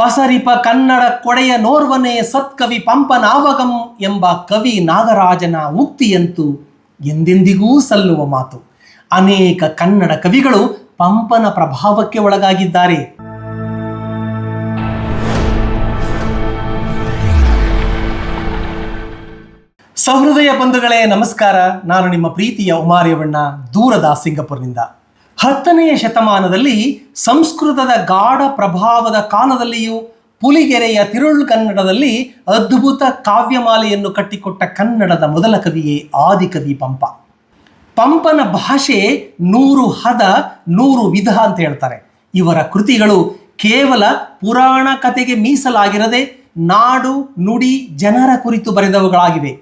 ಪಸರಿಪ ಕನ್ನಡ ಕೊಡೆಯ ನೋರ್ವನೇ ಸತ್ಕವಿ ಪಂಪನಾವಗಂ ಎಂಬ ಕವಿ ನಾಗರಾಜನ ಮುಕ್ತಿಯಂತೂ ಎಂದೆಂದಿಗೂ ಸಲ್ಲುವ ಮಾತು. ಅನೇಕ ಕನ್ನಡ ಕವಿಗಳು ಪಂಪನ ಪ್ರಭಾವಕ್ಕೆ ಒಳಗಾಗಿದ್ದಾರೆ. ಸಹೃದಯ ಬಂಧುಗಳೇ, ನಮಸ್ಕಾರ. ನಾನು ನಿಮ್ಮ ಪ್ರೀತಿಯ ಉಮಾರ್ಯವಣ್ಣ, ದೂರದ ಸಿಂಗಪುರ್ನಿಂದ. ಹತ್ತನೆಯ ಶತಮಾನದಲ್ಲಿ ಸಂಸ್ಕೃತದ ಗಾಢ ಪ್ರಭಾವದ ಕಾಲದಲ್ಲಿಯೂ ಪುಲಿಗೆರೆಯ ತಿರುಳ್ ಕನ್ನಡದಲ್ಲಿ ಅದ್ಭುತ ಕಾವ್ಯಮಾಲೆಯನ್ನು ಕಟ್ಟಿಕೊಟ್ಟ ಕನ್ನಡದ ಮೊದಲ ಕವಿಯೇ ಆದಿಕವಿ ಪಂಪ. ಪಂಪನ ಭಾಷೆ ನೂರು ಹದ, ನೂರು ವಿಧ ಅಂತ ಹೇಳ್ತಾರೆ. ಇವರ ಕೃತಿಗಳು ಕೇವಲ ಪುರಾಣ ಕಥೆಗೆ ಮೀಸಲಾಗಿರದೆ ನಾಡು, ನುಡಿ, ಜನರ ಕುರಿತು ಬರೆದವುಗಳಾಗಿವೆ.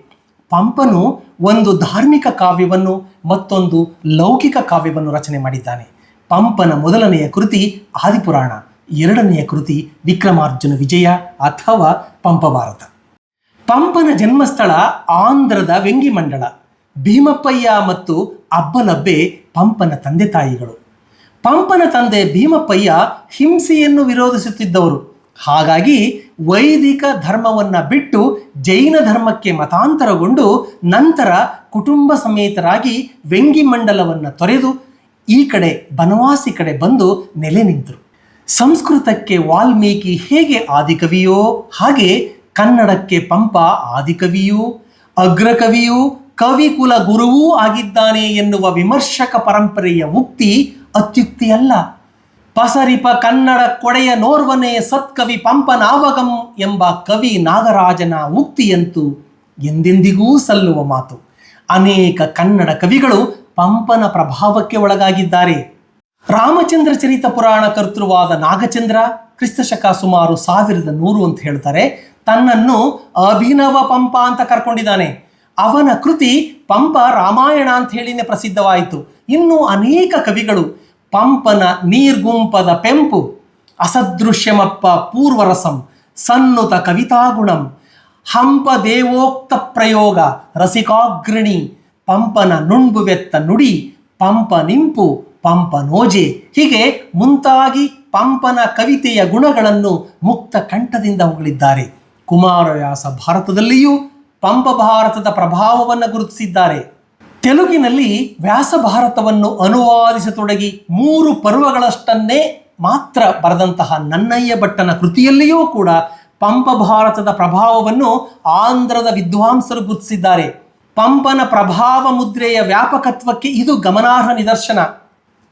ಪಂಪನು ಒಂದು ಧಾರ್ಮಿಕ ಕಾವ್ಯವನ್ನು ಮತ್ತೊಂದು ಲೌಕಿಕ ಕಾವ್ಯವನ್ನು ರಚನೆ ಮಾಡಿದ್ದಾನೆ. ಪಂಪನ ಮೊದಲನೆಯ ಕೃತಿ ಆದಿಪುರಾಣ, ಎರಡನೆಯ ಕೃತಿ ವಿಕ್ರಮಾರ್ಜುನ ವಿಜಯ ಅಥವಾ ಪಂಪಭಾರತ. ಪಂಪನ ಜನ್ಮಸ್ಥಳ ಆಂಧ್ರದ ವೆಂಗಿಮಂಡಳ ಭೀಮಪ್ಪಯ್ಯ ಮತ್ತು ಅಬ್ಬಲಬ್ಬೆ ಪಂಪನ ತಂದೆ ತಾಯಿಗಳು. ಪಂಪನ ತಂದೆ ಭೀಮಪ್ಪಯ್ಯ ಹಿಂಸೆಯನ್ನು ವಿರೋಧಿಸುತ್ತಿದ್ದವರು. ಹಾಗಾಗಿ ವೈದಿಕ ಧರ್ಮವನ್ನು ಬಿಟ್ಟು ಜೈನ ಧರ್ಮಕ್ಕೆ ಮತಾಂತರಗೊಂಡು ನಂತರ ಕುಟುಂಬ ಸಮೇತರಾಗಿ ವೆಂಗಿಮಂಡಲವನ್ನು ತೊರೆದು ಈ ಕಡೆ ಬನವಾಸಿ ಕಡೆ ಬಂದು ನೆಲೆ ನಿಂತರು. ಸಂಸ್ಕೃತಕ್ಕೆ ವಾಲ್ಮೀಕಿ ಹೇಗೆ ಆದಿಕವಿಯೋ ಹಾಗೆ ಕನ್ನಡಕ್ಕೆ ಪಂಪ ಆದಿಕವಿಯೂ ಅಗ್ರಕವಿಯೂ ಕವಿಕುಲ ಗುರುವೂ ಆಗಿದ್ದಾನೆ ಎನ್ನುವ ವಿಮರ್ಶಕ ಪರಂಪರೆಯ ಮುಕ್ತಿ ಅತ್ಯುಕ್ತಿಯಲ್ಲ ಪಸರಿಪ ಕನ್ನಡ ಕೊಡೆಯ ನೋರ್ವನೇ ಸತ್ಕವಿ ಪಂಪನಾವಗಂ ಎಂಬ ಕವಿ ನಾಗರಾಜನ ಮುಕ್ತಿಯಂತೂ ಎಂದೆಂದಿಗೂ ಸಲ್ಲುವ ಮಾತು. ಅನೇಕ ಕನ್ನಡ ಕವಿಗಳು ಪಂಪನ ಪ್ರಭಾವಕ್ಕೆ ಒಳಗಾಗಿದ್ದಾರೆ. ರಾಮಚಂದ್ರ ಚರಿತ ಪುರಾಣ ಕರ್ತೃವಾದ ನಾಗಚಂದ್ರ ಕ್ರಿಸ್ತಶಕ ಸುಮಾರು ಸಾವಿರದ ನೂರು ಅಂತ ಹೇಳ್ತಾರೆ. ತನ್ನನ್ನು ಅಭಿನವ ಪಂಪ ಅಂತ ಕರ್ಕೊಂಡಿದ್ದಾನೆ. ಅವನ ಕೃತಿ ಪಂಪ ರಾಮಾಯಣ ಅಂತ ಹೇಳಿನೇ ಪ್ರಸಿದ್ಧವಾಯಿತು. ಇನ್ನು ಅನೇಕ ಕವಿಗಳು ಪಂಪನ ನೀರ್ಗುಂಪದ ಪೆಂಪು, ಅಸದೃಶ್ಯಮಪ್ಪ ಪೂರ್ವರಸಂ, ಸನ್ನುತ ಕವಿತಾಗುಣಂ ಹಂಪ ದೇವೋಕ್ತ ಪ್ರಯೋಗ ರಸಿಕಾಗ್ರಣಿ, ಪಂಪನ ನುಣ್ಬುವೆತ್ತ ನುಡಿ, ಪಂಪ ನಿಂಪು, ಪಂಪ ನೋಜೆ, ಹೀಗೆ ಮುಂತಾಗಿ ಪಂಪನ ಕವಿತೆಯ ಗುಣಗಳನ್ನು ಮುಕ್ತ ಕಂಠದಿಂದ ಹೊಗಳಿದ್ದಾರೆ. ಕುಮಾರವ್ಯಾಸ ಭಾರತದಲ್ಲಿಯೂ ಪಂಪ ಭಾರತದ ಪ್ರಭಾವವನ್ನು ಗುರುತಿಸಿದ್ದಾರೆ. ತೆಲುಗಿನಲ್ಲಿ ವ್ಯಾಸ ಭಾರತವನ್ನು ಅನುವಾದಿಸತೊಡಗಿ ಮೂರು ಪರ್ವಗಳಷ್ಟನ್ನೇ ಮಾತ್ರ ಬರೆದಂತಹ ನನ್ನಯ್ಯ ಭಟ್ಟನ ಕೃತಿಯಲ್ಲಿಯೂ ಕೂಡ ಪಂಪ ಭಾರತದ ಪ್ರಭಾವವನ್ನು ಆಂಧ್ರದ ವಿದ್ವಾಂಸರು ಗುರುತಿಸಿದ್ದಾರೆ. ಪಂಪನ ಪ್ರಭಾವ ಮುದ್ರೆಯ ವ್ಯಾಪಕತ್ವಕ್ಕೆ ಇದು ಗಮನಾರ್ಹ ನಿದರ್ಶನ.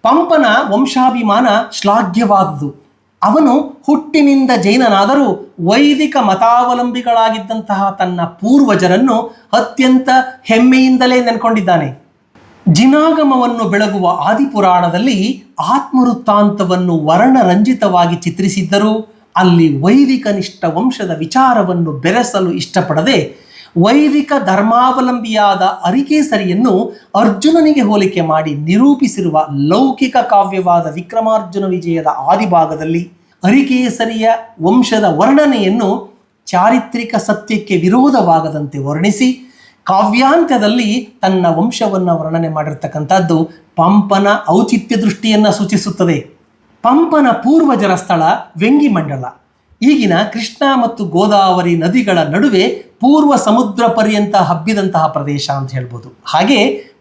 ಪಂಪನ ವಂಶಾಭಿಮಾನ ಶ್ಲಾಘ್ಯವಾದುದು. ಅವನು ಹುಟ್ಟಿನಿಂದ ಜೈನನಾದರೂ ವೈದಿಕ ಮತಾವಲಂಬಿಗಳಾಗಿದ್ದಂತಹ ತನ್ನ ಪೂರ್ವಜರನ್ನು ಅತ್ಯಂತ ಹೆಮ್ಮೆಯಿಂದಲೇ ನೆನ್ಕೊಂಡಿದ್ದಾನೆ. ಜಿನಾಗಮವನ್ನು ಬೆಳಗುವ ಆದಿಪುರಾಣದಲ್ಲಿ ಆತ್ಮವೃತ್ತಾಂತವನ್ನು ವರ್ಣರಂಜಿತವಾಗಿ ಚಿತ್ರಿಸಿದ್ದರೂ ಅಲ್ಲಿ ವೈದಿಕ ನಿಷ್ಠ ವಂಶದ ವಿಚಾರವನ್ನು ಬೆರೆಸಲು ಇಷ್ಟಪಡದೆ ವೈದಿಕ ಧರ್ಮಾವಲಂಬಿಯಾದ ಅರಿಕೇಸರಿಯನ್ನು ಅರ್ಜುನನಿಗೆ ಹೋಲಿಕೆ ಮಾಡಿ ನಿರೂಪಿಸಿರುವ ಲೌಕಿಕ ಕಾವ್ಯವಾದ ವಿಕ್ರಮಾರ್ಜುನ ವಿಜಯದ ಆದಿಭಾಗದಲ್ಲಿ. ಅರಿಕೇಸರಿಯ ವಂಶದ ವರ್ಣನೆಯನ್ನು ಚಾರಿತ್ರಿಕ ಸತ್ಯಕ್ಕೆ ವಿರೋಧವಾಗದಂತೆ ವರ್ಣಿಸಿ ಕಾವ್ಯಾಂತ್ಯದಲ್ಲಿ ತನ್ನ ವಂಶವನ್ನು ವರ್ಣನೆ ಮಾಡಿರ್ತಕ್ಕಂಥದ್ದು ಪಂಪನ ಔಚಿತ್ಯ ದೃಷ್ಟಿಯನ್ನು ಸೂಚಿಸುತ್ತದೆ. ಪಂಪನ ಪೂರ್ವಜರ ಸ್ಥಳ ವೆಂಗಿಮಂಡಲ ಈಗಿನ ಕೃಷ್ಣ ಮತ್ತು ಗೋದಾವರಿ ನದಿಗಳ ನಡುವೆ ಪೂರ್ವ ಸಮುದ್ರ ಪರ್ಯಂತ ಹಬ್ಬಿದಂತಹ ಪ್ರದೇಶ ಅಂತ ಹೇಳ್ಬೋದು. ಹಾಗೆ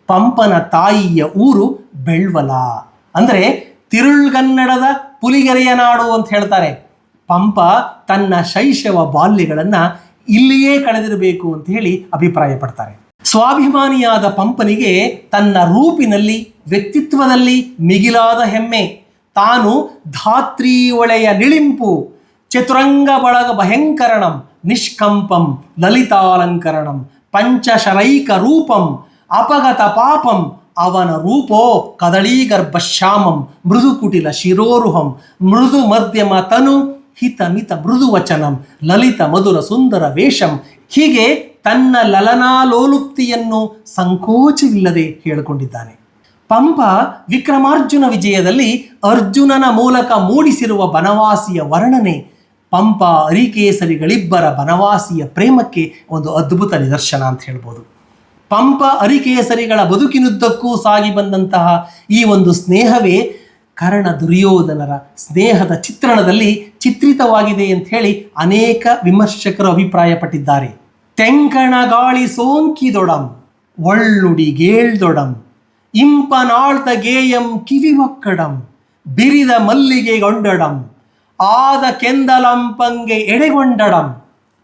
ಪಂಪನ ತಾಯಿಯ ಊರು ಬೆಳ್ವಲ. ಅಂದರೆ ತಿರುಳ್ಗನ್ನಡದ ಪುಲಿಗೆರೆಯ ನಾಡು ಅಂತ ಹೇಳ್ತಾರೆ. ಪಂಪ ತನ್ನ ಶೈಶವ ಬಾಲ್ಯಗಳನ್ನು ಇಲ್ಲಿಯೇ ಕಳೆದಿರಬೇಕು ಅಂತ ಹೇಳಿ ಅಭಿಪ್ರಾಯ ಪಡ್ತಾರೆ ಸ್ವಾಭಿಮಾನಿಯಾದ ಪಂಪನಿಗೆ ತನ್ನ ರೂಪಿನಲ್ಲಿ, ವ್ಯಕ್ತಿತ್ವದಲ್ಲಿ ಮಿಗಿಲಾದ ಹೆಮ್ಮೆ. ತಾನು ಧಾತ್ರಿ ಒಳೆಯ ನಿಳಿಂಪು, ಚತುರಂಗ ಬಳಗ ಭಯಂಕರಣಂ ನಿಷ್ಕಂಪಂ, ಲಲಿತಾಲಂಕರಣಂ, ಪಂಚಶರೈಕ ರೂಪಂ, ಅಪಗತ ಪಾಪಂ ಅವನ ರೂಪೋ ಕದಳೀಗರ್ಭ ಶ್ಯಾಮಂ ಮೃದು ಕುಟಿಲ ಶಿರೋರುಹಂ ಮೃದು ಮಧ್ಯಮ ತನು ಹಿತ ಮಿತ ಮೃದು ವಚನಂ ಲಲಿತ ಮಧುರ ಸುಂದರ ವೇಷಂ ಹೀಗೆ ತನ್ನ ಲಲನಾಲೋಲುಪ್ತಿಯನ್ನು ಸಂಕೋಚವಿಲ್ಲದೆ ಹೇಳಿಕೊಂಡಿದ್ದಾನೆ. ಪಂಪ ವಿಕ್ರಮಾರ್ಜುನ ವಿಜಯದಲ್ಲಿ ಅರ್ಜುನನ ಮೂಲಕ ಮೂಡಿಸಿರುವ ಬನವಾಸಿಯ ವರ್ಣನೆ ಪಂಪ ಅರಿಕೇಸರಿಗಳಿಬ್ಬರ ಬನವಾಸಿಯ ಪ್ರೇಮಕ್ಕೆ ಒಂದು ಅದ್ಭುತ ನಿದರ್ಶನ ಅಂತ ಹೇಳ್ಬೋದು. ಪಂಪ ಅರಿಕೇಸರಿಗಳ ಬದುಕಿನುದ್ದಕ್ಕೂ ಸಾಗಿ ಬಂದಂತಹ ಈ ಒಂದು ಸ್ನೇಹವೇ ಕರ್ಣ ದುರ್ಯೋಧನರ ಸ್ನೇಹದ ಚಿತ್ರಣದಲ್ಲಿ ಚಿತ್ರಿತವಾಗಿದೆ ಅಂತ ಹೇಳಿ ಅನೇಕ ವಿಮರ್ಶಕರು ಅಭಿಪ್ರಾಯಪಟ್ಟಿದ್ದಾರೆ. ತೆಂಕಣ ಗಾಳಿ ಸೋಂಕಿದೊಡಂ ಒಳ್ಳುಡಿ ಗೇಳ್ದೊಡಂ, ಇಂಪನಾಳ್ತ ಗೇಯಂ ಕಿವಿ ಒಕ್ಕಡಂ ಬಿರಿದ ಮಲ್ಲಿಗೆ ಗೊಂಡಡಂ ಆದ ಕೆಂದಲಂಪಂಗೆ ಎಡೆಗೊಂಡಡಂ,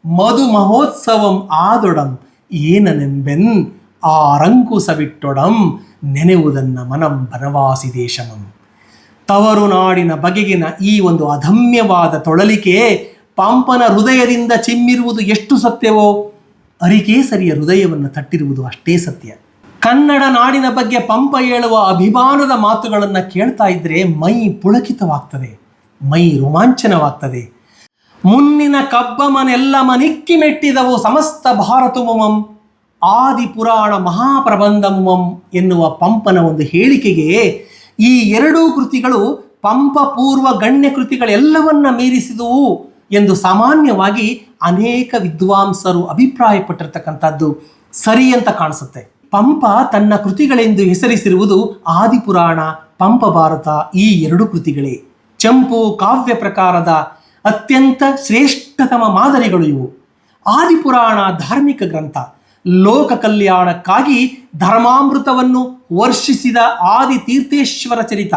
ಮಧು ಮಹೋತ್ಸವಂ ಆದೊಡಂ, ಏನನೆಂಬೆನ್ ಆ ರಂಕುಸವಿಟ್ಟೊಡಂ ನೆನೆವುದನ್ನ ಮನಂ ಬನವಾಸಿ ದೇಶಮಂ. ತವರು ನಾಡಿನ ಬಗೆಗಿನ ಈ ಒಂದು ಅಧಮ್ಯವಾದ ತೊಳಲಿಕೆ ಪಂಪನ ಹೃದಯದಿಂದ ಚಿಮ್ಮಿರುವುದು ಎಷ್ಟು ಸತ್ಯವೋ? ಅರಿಕೇಸರಿಯ ಹೃದಯವನ್ನು ತಟ್ಟಿರುವುದು ಅಷ್ಟೇ ಸತ್ಯ. ಕನ್ನಡ ನಾಡಿನ ಬಗ್ಗೆ ಪಂಪ ಹೇಳುವ ಅಭಿಮಾನದ ಮಾತುಗಳನ್ನು ಕೇಳ್ತಾ ಇದ್ರೆ ಮೈ ಪುಳಕಿತವಾಗ್ತದೆ, ಮೈ ರೋಮಾಂಚನವಾಗ್ತದೆ. ಮುನ್ನಿನ ಕಬ್ಬಮನೆಲ್ಲ ಮನಿಕ್ಕಿ ಮೆಟ್ಟಿದವು ಸಮಸ್ತ ಭಾರತಮುಮಂ. ಆದಿ ಪುರಾಣ ಮಹಾಪ್ರಬಂಧಮುಮಂ ಎನ್ನುವ ಪಂಪನ ಒಂದು ಹೇಳಿಕೆಗೆ ಈ ಎರಡೂ ಕೃತಿಗಳು ಪಂಪ, ಪೂರ್ವ, ಗಣ್ಯ ಕೃತಿಗಳೆಲ್ಲವನ್ನ ಮೀರಿಸಿದುವು ಎಂದು ಸಾಮಾನ್ಯವಾಗಿ ಅನೇಕ ವಿದ್ವಾಂಸರು ಅಭಿಪ್ರಾಯಪಟ್ಟಿರ್ತಕ್ಕಂಥದ್ದು ಸರಿ ಅಂತ ಕಾಣಿಸುತ್ತೆ. ಪಂಪ ತನ್ನ ಕೃತಿಗಳೆಂದು ಹೆಸರಿಸಿರುವುದು ಆದಿಪುರಾಣ, ಪಂಪ ಭಾರತ ಈ ಎರಡು ಕೃತಿಗಳೇ. ಚಂಪು, ಕಾವ್ಯ ಪ್ರಕಾರದ ಅತ್ಯಂತ ಶ್ರೇಷ್ಠತಮ ಮಾದರಿಗಳು ಇವು. ಆದಿಪುರಾಣ ಧಾರ್ಮಿಕ ಗ್ರಂಥ. ಲೋಕ ಕಲ್ಯಾಣಕ್ಕಾಗಿ ಧರ್ಮಾಮೃತವನ್ನು ವರ್ಷಿಸಿದ ಆದಿ ತೀರ್ಥೇಶ್ವರ ಚರಿತ.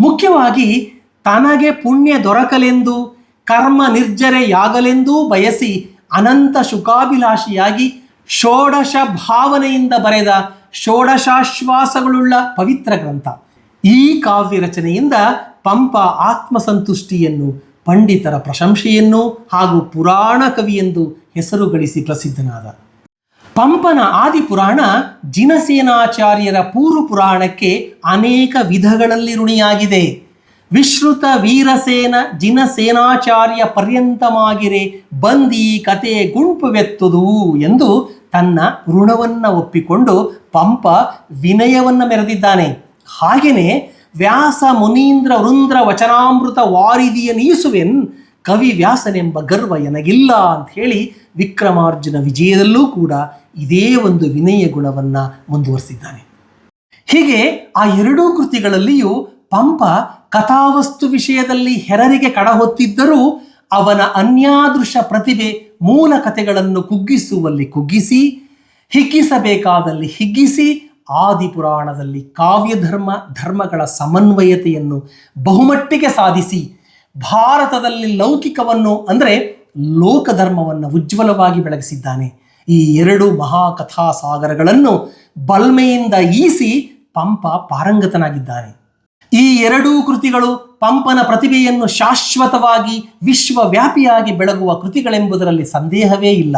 ಮುಖ್ಯವಾಗಿ ತನಗೆ ಪುಣ್ಯ ದೊರಕಲೆಂದು, ಕರ್ಮ ನಿರ್ಜರೆಯಾಗಲೆಂದೂ ಬಯಸಿ ಅನಂತ ಶುಕಾಭಿಲಾಷಿಯಾಗಿ ಷೋಡಶ ಭಾವನೆಯಿಂದ ಬರೆದ ಷೋಡಶಾಶ್ವಾಸಗಳುಳ್ಳ ಪವಿತ್ರ ಗ್ರಂಥ. ಈ ಕಾವ್ಯ ರಚನೆಯಿಂದ ಪಂಪ ಆತ್ಮಸಂತುಷ್ಟಿಯನ್ನು, ಪಂಡಿತರ ಪ್ರಶಂಸೆಯನ್ನು ಹಾಗೂ ಪುರಾಣ ಕವಿಯೆಂದು ಹೆಸರು ಗಳಿಸಿ ಪ್ರಸಿದ್ಧನಾದ ಪಂಪನ ಆದಿಪುರಾಣ ಜಿನಸೇನಾಚಾರ್ಯರ ಪೂರ್ವ ಪುರಾಣಕ್ಕೆ ಅನೇಕ ವಿಧಗಳಲ್ಲಿ ಋಣಿಯಾಗಿದೆ. ವಿಶ್ರುತ ವೀರಸೇನ ಜಿನಸೇನಾಚಾರ್ಯ ಪರ್ಯಂತಮಾಗಿರೆ ಬಂದಿ ಕತೆ ಗುಂಪುವೆತ್ತುದು ಎಂದು ತನ್ನ ಋಣವನ್ನು ಒಪ್ಪಿಕೊಂಡು ಪಂಪ ವಿನಯವನ್ನು ಮೆರೆದಿದ್ದಾನೆ. ಹಾಗೆಯೇ ವ್ಯಾಸ ಮುನೀಂದ್ರ ವೃಂದ್ರ ವಚನಾಮೃತ ವಾರಿದಿಯ ನೀಸುವೆನ್ ಕವಿ ವ್ಯಾಸನೆಂಬ ಗರ್ವ ಎನಗಿಲ್ಲ ಅಂತ ಹೇಳಿ ವಿಕ್ರಮಾರ್ಜುನ ವಿಜಯದಲ್ಲೂ ಕೂಡ ಇದೇ ಒಂದು ವಿನಯ ಗುಣವನ್ನ ಮುಂದುವರಿಸಿದ್ದಾನೆ. ಹೀಗೆ ಆ ಎರಡೂ ಕೃತಿಗಳಲ್ಲಿಯೂ ಪಂಪ ಕಥಾವಸ್ತು ವಿಷಯದಲ್ಲಿ ಹೆರರಿಗೆ ಕಡಹೊತ್ತಿದ್ದರೂ ಅವನ ಅನ್ಯಾದೃಶ ಪ್ರತಿಭೆ ಮೂಲ ಕಥೆಗಳನ್ನು ಕುಗ್ಗಿಸುವಲ್ಲಿ ಕುಗ್ಗಿಸಿ, ಹಿಗ್ಗಿಸಬೇಕಾದಲ್ಲಿ ಹಿಗ್ಗಿಸಿ, ಆದಿಪುರಾಣದಲ್ಲಿ ಕಾವ್ಯಧರ್ಮ, ಧರ್ಮಗಳ ಸಮನ್ವಯತೆಯನ್ನು ಬಹುಮಟ್ಟಿಗೆ ಸಾಧಿಸಿ, ಭಾರತದಲ್ಲಿ ಲೌಕಿಕವನ್ನು ಅಂದರೆ ಲೋಕಧರ್ಮವನ್ನು ಉಜ್ವಲವಾಗಿ ಬೆಳಗಿಸಿದ್ದಾನೆ. ಈ ಎರಡು ಮಹಾಕಥಾ ಸಾಗರಗಳನ್ನು ಬಲ್ಮೆಯಿಂದ ಈಸಿ ಪಂಪ ಪಾರಂಗತನಾಗಿದ್ದಾನೆ ಈ ಎರಡೂ ಕೃತಿಗಳು ಪಂಪನ ಪ್ರತಿಭೆಯನ್ನು ಶಾಶ್ವತವಾಗಿ ವಿಶ್ವವ್ಯಾಪಿಯಾಗಿ ಬೆಳಗುವ ಕೃತಿಗಳೆಂಬುದರಲ್ಲಿ ಸಂದೇಹವೇ ಇಲ್ಲ.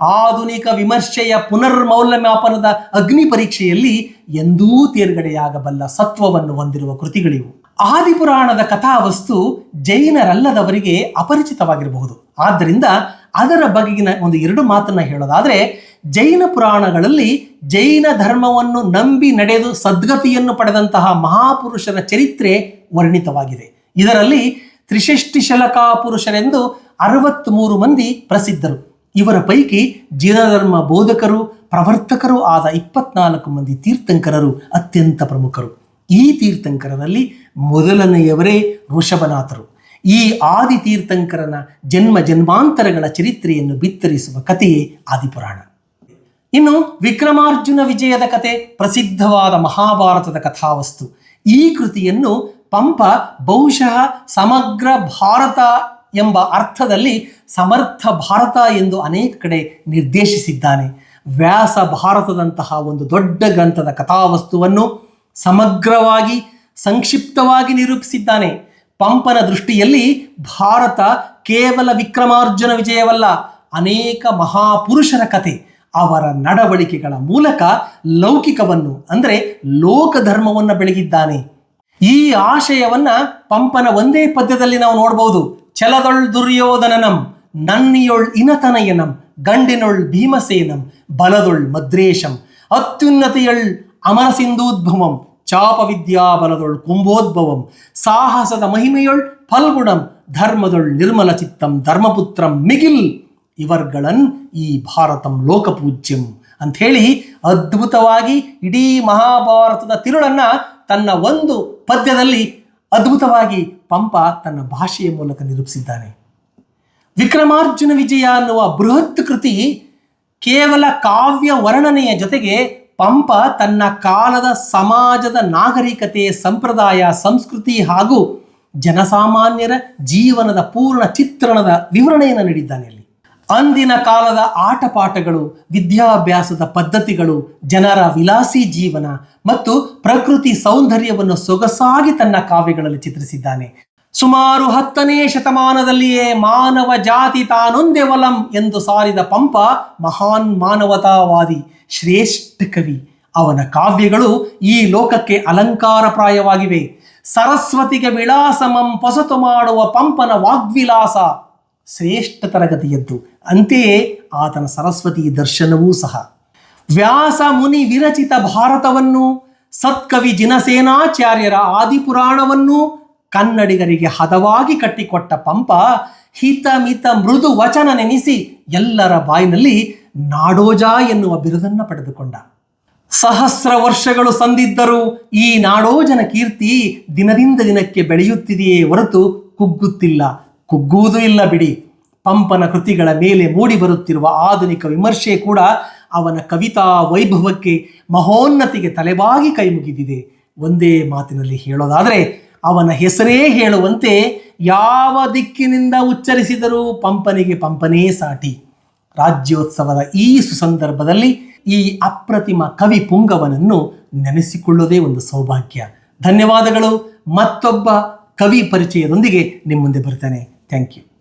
ಆಧುನಿಕ ವಿಮರ್ಶೆಯ ಪುನರ್ಮೌಲ್ಯಮಾಪನದ ಅಗ್ನಿ ಪರೀಕ್ಷೆಯಲ್ಲಿ ಎಂದೂ ತೇರ್ಗಡೆಯಾಗಬಲ್ಲ ಸತ್ವವನ್ನು ಹೊಂದಿರುವ ಕೃತಿಗಳಿವು. ಆದಿಪುರಾಣದ ಕಥಾವಸ್ತು ಜೈನರಲ್ಲದವರಿಗೆ ಅಪರಿಚಿತವಾಗಿರಬಹುದು. ಆದ್ದರಿಂದ ಅದರ ಬಗೆಗಿನ ಒಂದು ಎರಡು ಮಾತನ್ನ ಹೇಳೋದಾದ್ರೆ, ಜೈನ ಪುರಾಣಗಳಲ್ಲಿ ಜೈನ ಧರ್ಮವನ್ನು ನಂಬಿ ನಡೆದು ಸದ್ಗತಿಯನ್ನು ಪಡೆದಂತಹ ಮಹಾಪುರುಷರ ಚರಿತ್ರೆ ವರ್ಣಿತವಾಗಿದೆ. ಇದರಲ್ಲಿ ತ್ರಿಷಷ್ಟಿ ಶಲಕಾ ಪುರುಷರೆಂದು ಅರವತ್ತ್ಮೂರು ಮಂದಿ ಪ್ರಸಿದ್ಧರು. ಇವರ ಪೈಕಿ ಜಿನಧರ್ಮ ಬೋಧಕರು, ಪ್ರವರ್ತಕರು ಆದ ಇಪ್ಪತ್ನಾಲ್ಕು ಮಂದಿ ತೀರ್ಥಂಕರರು ಅತ್ಯಂತ ಪ್ರಮುಖರು. ಈ ತೀರ್ಥಂಕರರಲ್ಲಿ ಮೊದಲನೆಯವರೇ ಋಷಭನಾಥರು. ಈ ಆದಿ ತೀರ್ಥಂಕರನ ಜನ್ಮ ಜನ್ಮಾಂತರಗಳ ಚರಿತ್ರೆಯನ್ನು ಬಿತ್ತರಿಸುವ ಕಥೆಯೇ ಆದಿಪುರಾಣ. ಇನ್ನು ವಿಕ್ರಮಾರ್ಜುನ ವಿಜಯದ ಕತೆ ಪ್ರಸಿದ್ಧವಾದ ಮಹಾಭಾರತದ ಕಥಾವಸ್ತು. ಈ ಕೃತಿಯನ್ನು ಪಂಪ ಬಹುಶಃ ಸಮಗ್ರ ಭಾರತ ಎಂಬ ಅರ್ಥದಲ್ಲಿ ಸಮರ್ಥ ಭಾರತ ಎಂದು ಅನೇಕ ಕಡೆ ನಿರ್ದೇಶಿಸಿದ್ದಾನೆ. ವ್ಯಾಸ ಭಾರತದಂತಹ ಒಂದು ದೊಡ್ಡ ಗ್ರಂಥದ ಕಥಾವಸ್ತುವನ್ನು ಸಮಗ್ರವಾಗಿ, ಸಂಕ್ಷಿಪ್ತವಾಗಿ ನಿರೂಪಿಸಿದ್ದಾನೆ. ಪಂಪನ ದೃಷ್ಟಿಯಲ್ಲಿ ಭಾರತ ಕೇವಲ ವಿಕ್ರಮಾರ್ಜುನ ವಿಜಯವಲ್ಲ, ಅನೇಕ ಮಹಾಪುರುಷರ ಕತೆ. ಅವರ ನಡವಳಿಕೆಗಳ ಮೂಲಕ ಲೌಕಿಕವನ್ನು, ಅಂದರೆ ಲೋಕಧರ್ಮವನ್ನು ಬೆಳಗಿದ್ದಾನೆ ಈ ಆಶಯವನ್ನ ಪಂಪನ ಒಂದೇ ಪದ್ಯದಲ್ಲಿ ನಾವು ನೋಡಬಹುದು ಛಲದೊಳ್ ದುರ್ಯೋಧನನಂ, ನನ್ನಿಯೊಳ್ ಇನತನಯನಂ, ಗಂಡಿನೊಳ್ ಭೀಮಸೇನಂ, ಬಲದೊಳ್ ಮದ್ರೇಶಂ, ಅತ್ಯುನ್ನತಿಯೊಳ್ ಅಮರಸಿಂಧೂದ್ಭವಂ ಬಲದೊಳ್ ಕುಂಭೋದ್ಭವಂ, ಸಾಹಸದ ಮಹಿಮೆಯೊಳ್ ಫಲ್ಗುಣಂ, ಧರ್ಮದೊಳ್ ನಿರ್ಮಲ ಚಿತ್ತಂ, ಧರ್ಮಪುತ್ರಂ ಮಿಗಿಲ್ ಇವರ್ಗಳನ್ ಈ ಭಾರತಂ ಲೋಕಪೂಜ್ಯಂ ಅಂಥೇಳಿ ಅದ್ಭುತವಾಗಿ ಇಡೀ ಮಹಾಭಾರತದ ತಿರುಳನ್ನ ತನ್ನ ಒಂದು ಪದ್ಯದಲ್ಲಿ ಅದ್ಭುತವಾಗಿ ಪಂಪ ತನ್ನ ಭಾಷೆಯ ಮೂಲಕ ನಿರೂಪಿಸಿದ್ದಾನೆ. ವಿಕ್ರಮಾರ್ಜುನ ವಿಜಯ ಅನ್ನುವ ಬೃಹತ್ ಕೃತಿ ಕೇವಲ ಕಾವ್ಯ ವರ್ಣನೆಯ ಜೊತೆಗೆ ಪಂಪ ತನ್ನ ಕಾಲದ ಸಮಾಜದ ನಾಗರಿಕತೆ ಸಂಪ್ರದಾಯ, ಸಂಸ್ಕೃತಿ ಹಾಗೂ ಜನಸಾಮಾನ್ಯರ ಜೀವನದ ಪೂರ್ಣ ಚಿತ್ರಣದ ವಿವರಣೆಯನ್ನು ನೀಡಿದ್ದಾನೆ ಅಲ್ಲಿ. ಅಂದಿನ ಕಾಲದ ಆಟಪಾಠಗಳು, ವಿದ್ಯಾಭ್ಯಾಸದ ಪದ್ಧತಿಗಳು, ಜನರ ವಿಲಾಸಿ ಜೀವನ ಮತ್ತು ಪ್ರಕೃತಿ ಸೌಂದರ್ಯವನ್ನು ಸೊಗಸಾಗಿ ತನ್ನ ಕಾವ್ಯಗಳಲ್ಲಿ ಚಿತ್ರಿಸಿದ್ದಾನೆ. ಸುಮಾರು ಹತ್ತನೇ ಶತಮಾನದಲ್ಲಿಯೇ ಮಾನವ ಜಾತಿ ತಾನೊಂದೇ ವಲಂ ಎಂದು ಸಾರಿದ ಪಂಪ ಮಹಾನ್ ಮಾನವತಾವಾದಿ, ಶ್ರೇಷ್ಠ ಕವಿ. ಅವನ ಕಾವ್ಯಗಳು ಈ ಲೋಕಕ್ಕೆ ಅಲಂಕಾರಪ್ರಾಯವಾಗಿವೆ. ಸರಸ್ವತಿಗೆ ವಿಳಾಸಮಂ ಪೊಸತು ಮಾಡುವ ಪಂಪನ ವಾಗ್ವಿಲಾಸ ಶ್ರೇಷ್ಠ ತರಗತಿಯದ್ದು. ಅಂತೆಯೇ ಆತನ ಸರಸ್ವತಿ ದರ್ಶನವೂ ಸಹ. ವ್ಯಾಸ ಮುನಿ ವಿರಚಿತ ಭಾರತವನ್ನು, ಸತ್ಕವಿ ಜಿನಸೇನಾಚಾರ್ಯರ ಆದಿಪುರಾಣವನ್ನು ಕನ್ನಡಿಗರಿಗೆ ಹದವಾಗಿ ಕಟ್ಟಿಕೊಟ್ಟ ಪಂಪ ಹಿತ ಮಿತ ಮೃದು ವಚನ ನೆನೆಸಿ ಎಲ್ಲರ ಬಾಯಿನಲ್ಲಿ ನಾಡೋಜ ಎನ್ನುವ ಬಿರುದನ್ನು ಪಡೆದುಕೊಂಡ. ಸಹಸ್ರ ವರ್ಷಗಳು ಸಂದಿದ್ದರೂ ಈ ನಾಡೋಜನ ಕೀರ್ತಿ ದಿನದಿಂದ ದಿನಕ್ಕೆ ಬೆಳೆಯುತ್ತಿದೆಯೇ ಹೊರತು ಕುಗ್ಗುತ್ತಿಲ್ಲ. ಕುಗ್ಗುವುದೂ ಇಲ್ಲ ಬಿಡಿ. ಪಂಪನ ಕೃತಿಗಳ ಮೇಲೆ ಮೂಡಿ ಬರುತ್ತಿರುವ ಆಧುನಿಕ ವಿಮರ್ಶೆ ಕೂಡ ಅವನ ಕವಿತಾ ವೈಭವಕ್ಕೆ ಮಹೋನ್ನತಿಗೆ ತಲೆಬಾಗಿ ಕೈ ಮುಗಿದಿದೆ. ಒಂದೇ ಮಾತಿನಲ್ಲಿ ಹೇಳೋದಾದರೆ ಅವನ ಹೆಸರೇ ಹೇಳುವಂತೆ ಯಾವ ದಿಕ್ಕಿನಿಂದ ಉಚ್ಚರಿಸಿದರೂ ಪಂಪನಿಗೆ ಪಂಪನೇ ಸಾಟಿ. ರಾಜ್ಯೋತ್ಸವದ ಈ ಸುಸಂದರ್ಭದಲ್ಲಿ ಈ ಅಪ್ರತಿಮ ಕವಿ ಪುಂಗವನನ್ನು ನೆನೆಸಿಕೊಳ್ಳೋದೇ ಒಂದು ಸೌಭಾಗ್ಯ. ಧನ್ಯವಾದಗಳು. ಮತ್ತೊಬ್ಬ ಕವಿ ಪರಿಚಯದೊಂದಿಗೆ ನಿಮ್ಮ ಮುಂದೆ ಬರ್ತೇನೆ. Thank you